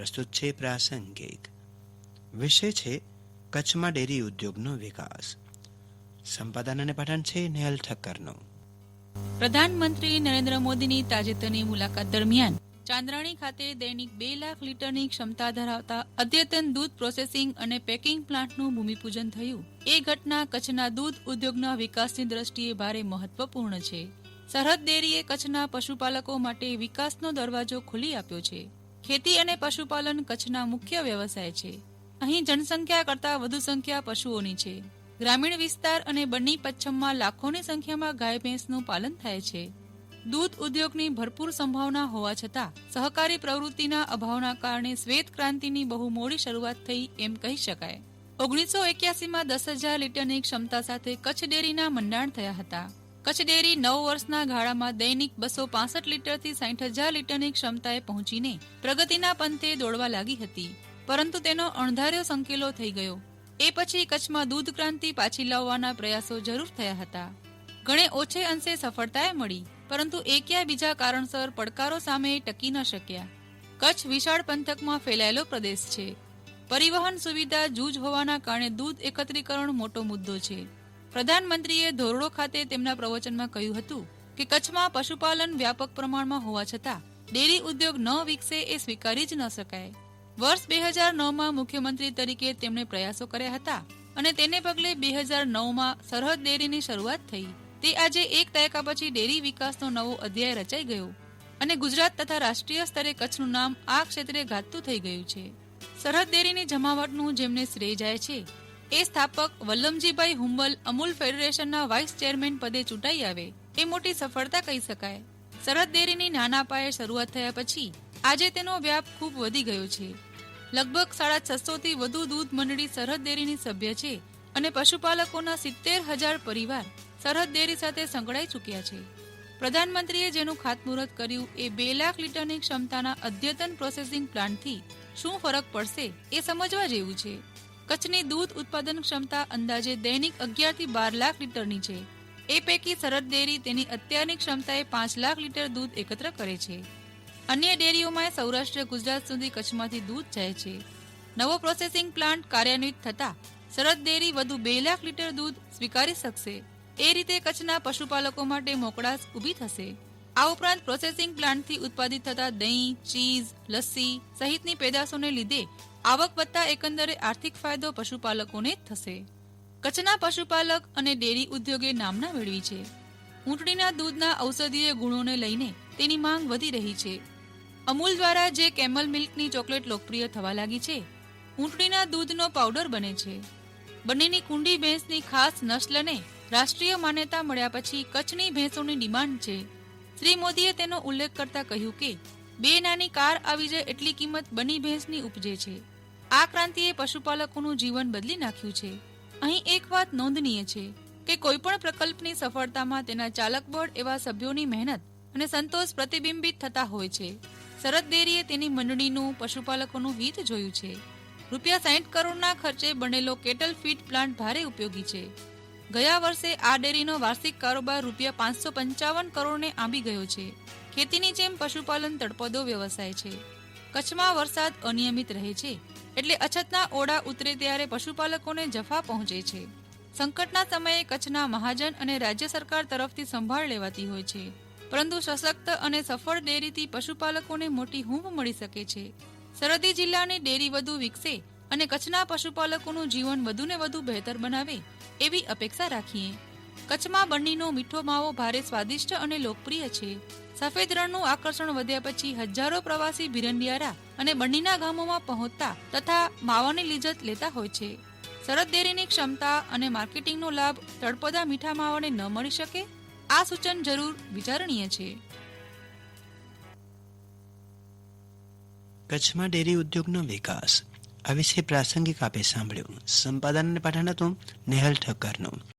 પ્રસ્તુત છે પ્રાસંગિક. વિષય છે કચ્છમાં ડેરી ઉદ્યોગનો વિકાસ. સંપાદન અને પઠન છે નેહલ ઠક્કરનો. પ્રધાનમંત્રી નરેન્દ્ર મોદીની તાજેતરની મુલાકાત દરમિયાન ચાંદ્રાણી ખાતે દૈનિક બે લાખ લીટરની ક્ષમતા ધરાવતા અદ્યતન દૂધ પ્રોસેસિંગ અને પેકિંગ પ્લાન્ટનું ભૂમિપૂજન થયું. એ ઘટના કચ્છના દૂધ ઉદ્યોગના વિકાસની દ્રષ્ટિએ ભારે મહત્વપૂર્ણ છે. સરહદ ડેરીએ કચ્છના પશુપાલકો માટે વિકાસનો દરવાજો ખોલી આપ્યો છે. ખેતી અને પશુપાલન કચ્છના મુખ્ય વ્યવસાય છે. અહીં જનસંખ્યા કરતાં વધુ સંખ્યા પશુઓની છે. ગ્રામીણ વિસ્તાર અને બન્ની પચ્છમમાં લાખોની સંખ્યામાં ગાય ભેંસનું પાલન થાય છે. દૂધ ઉદ્યોગની ભરપૂર સંભાવના હોવા છતાં, સહકારી પ્રવૃત્તિના અભાવના કારણે શ્વેત ક્રાંતિની બહુ મોડી શરૂઆત થઈ એમ કહી શકાય. ઓગણીસો એક્યાસીમાં દસ હજાર લીટરની ક્ષમતા સાથે કચ્છ ડેરીના મંડાણ થયા હતા. કચ્છ ડેરી નવ વર્ષના ગાળામાં દૈનિક બસો પાસઠ લીટરથી સાઠ હજાર લીટરની ક્ષમતાએ પહોંચીને પ્રગતિના પંથે દોડવા લાગી હતી. પરંતુ તેનો અણધાર્યો સંકેલો થઈ ગયો. એ પછી કચ્છમાં દૂધ ક્રાંતિ પાછી લાવવાના પ્રયાસો જરૂર થયા હતા. ઘણે ઓછે અંશે સફળતાએ મળી, પરંતુ એક્યા બીજા કારણસર પડકારો સામે ટકી ન શક્યા. કચ્છ વિશાળ પંથકમાં ફેલાયેલો પ્રદેશ છે. પરિવહન સુવિધા જૂજ હોવાના કારણે દૂધ એકત્રીકરણ મોટો મુદ્દો છે. પ્રધાનમંત્રીએ ધોરડો ખાતે તેમના પ્રવચનમાં કહ્યું હતું કે કચ્છમાં પશુપાલન વ્યાપક પ્રમાણમાં હોવા છતાં ડેરી ઉદ્યોગ ન વિકસે એ સ્વીકારી જ ન શકાય. વર્ષ બે હજાર નવમાં મુખ્યમંત્રી તરીકે તેમણે પ્રયાસો કર્યા હતા અને તેને પગલે બે હજાર નવમાં સરહદ ડેરીની શરૂઆત થઈ. તે આજે એક દાયકા પછી ડેરી વિકાસનો નવો અધ્યાય રચાઈ ગયો અને ગુજરાત તથા રાષ્ટ્રીય સ્તરે કચ્છનું નામ આ ક્ષેત્રે ગાતું થઈ ગયું છે. સરહદ ડેરીની જમાવટનું જેમને શ્રેય જાય છે એ સ્થાપક વલ્લમજીભાઈ હુંબલ અમૂલ ફેડરેશનના વાઇસ ચેરમેન પદે ચૂંટાઈ આવે એ મોટી સફળતા કહી શકાય. સરહદ ડેરીની નાના પાયે શરૂઆત થયા પછી આજે તેનો વ્યાપ ખૂબ વધી ગયો છે. લગભગ સાડા છસો થી વધુ દૂધ મંડળી સરહદ ડેરીની સભ્ય છે અને પશુપાલકોના સિત્તેર હજાર પરિવાર સરહદ ડેરી સાથે સંકળાઈ ચૂક્યા છે. પ્રધાનમંત્રીએ જેનું ખાતમુહૂર્ત કર્યું એ બે લાખ લીટરની ક્ષમતાના અદ્યતન પ્રોસેસિંગ પ્લાન્ટથી શું ફરક પડશે એ સમજવા જેવું છે. કચ્છની દૂધ ઉત્પાદન ક્ષમતા અંદાજે દૈનિક અગિયારથી બાર લાખ લીટરની છે. એ પૈકી સરહદ ડેરી તેની અત્યારની ક્ષમતાએ પાંચ લાખ લીટર દૂધ એકત્ર કરે છે. અન્ય ડેરીઓમાં સૌરાષ્ટ્ર, ગુજરાત સુધી કચ્છમાંથી દૂધ જાય છે. નવો પ્રોસેસિંગ પ્લાન્ટ કાર્યાન્વિત થતા સરહદ ડેરી વધુ બે લાખ લીટર દૂધ સ્વીકારી શકશે. એ રીતે કચ્છના પશુપાલકો માટે મોકળાશ ઊભી થશે. આ ઉપરાંત પ્રોસેસિંગ પ્લાન્ટથી ઉત્પાદિત થતા દહીં, ચીઝ, લસ્સી સહિતની પેદાશોને લીધે આવક વધતા એકંદરે આર્થિક ફાયદો પશુપાલકોને થશે. કચ્છના પશુપાલક અને ડેરી ઉદ્યોગે નામના મેળવી છે. ઊંટડીના દૂધના ઔષધીય ગુણોને લઈને તેની માંગ વધી રહી છે. અમૂલ દ્વારા જે કેમલ મિલ્કની ચોકલેટ લોકપ્રિય થવા લાગી છે, ઊંટડીના દૂધનો પાવડર બને છે. બંનેની કુંડી ભેંસની ખાસ નસ્લને રાષ્ટ્રીય માન્યતા મળ્યા પછી કચ્છની ભેંસોની ડિમાન્ડ છે. શ્રી મોદીએ તેનો ઉલ્લેખ કરતા કહ્યું કે, બે નાની કાર આવી જાય એટલી કિંમત બની ભેંસની ઉપજે છે. આ ક્રાંતિએ પશુપાલકોનું જીવન બદલી નાખ્યું છે. અહીં એક વાત નોંધનીય છે કે કોઈપણ પ્રકલ્પની સફળતામાં તેના ચાલક બળ એવા સભ્યોની મહેનત અને સંતોષ પ્રતિબિંબિત થતા હોય છે. શરદ ડેરીએ તેની મંડળીનું, પશુપાલકોનું હિત જોયું છે. રૂપિયા સાઠ કરોડના ખર્ચે બનેલો કેટલ ફીડ પ્લાન્ટ ભારે ઉપયોગી છે. ગયા વર્ષે આ ડેરીનો વાર્ષિક કારોબાર રૂપિયા પાંચસો પંચાવન કરોડને આંબી ગયો છે. ખેતીની જેમ પશુપાલન તળપદો વ્યવસાય છે. કચ્છમાં વરસાદ અનિયમિત રહે છે. એટલે અછતના ઓડા ઉતરે ત્યારે પશુપાલકોને જફા પહોંચે છે. સંકટના સમયે કચ્છના મહાજન અને રાજ્ય સરકાર તરફથી સંભાળ લેવાતી હોય છે. પરંતુ સશક્ત અને સફળ ડેરીથી પશુપાલકોને મોટી હૂંફ મળી શકે છે. સરહદી જિલ્લાની ડેરી વધુ વિકસે અને કચ્છના પશુપાલકોનું જીવન વધુને વધુ બહેતર બનાવે એવી અપેક્ષા રાખીએ. કચ્છમાં બન્નીનો મીઠો માવો ભારે સ્વાદિષ્ટ અને લોકપ્રિય છે. સફેદ રણનું આકર્ષણ વધ્યા પછી હજારો પ્રવાસી ભીરંડિયારા અને બન્નીના ગામોમાં પહોંચતા તથા માવાની લીજત લેતા હોય છે. સરહદ ડેરીની ક્ષમતા અને માર્કેટિંગનો લાભ તળપદા મીઠા માવાને ન મળી શકે? આ સૂચન જરૂર વિચારણીય છે. કચ્છમાં ડેરી ઉદ્યોગનો વિકાસ. આ વિશે પ્રાસંગિક આપે સાંભળ્યું. સંપાદન અને પાઠન હતું નેહલ ઠક્કરનું.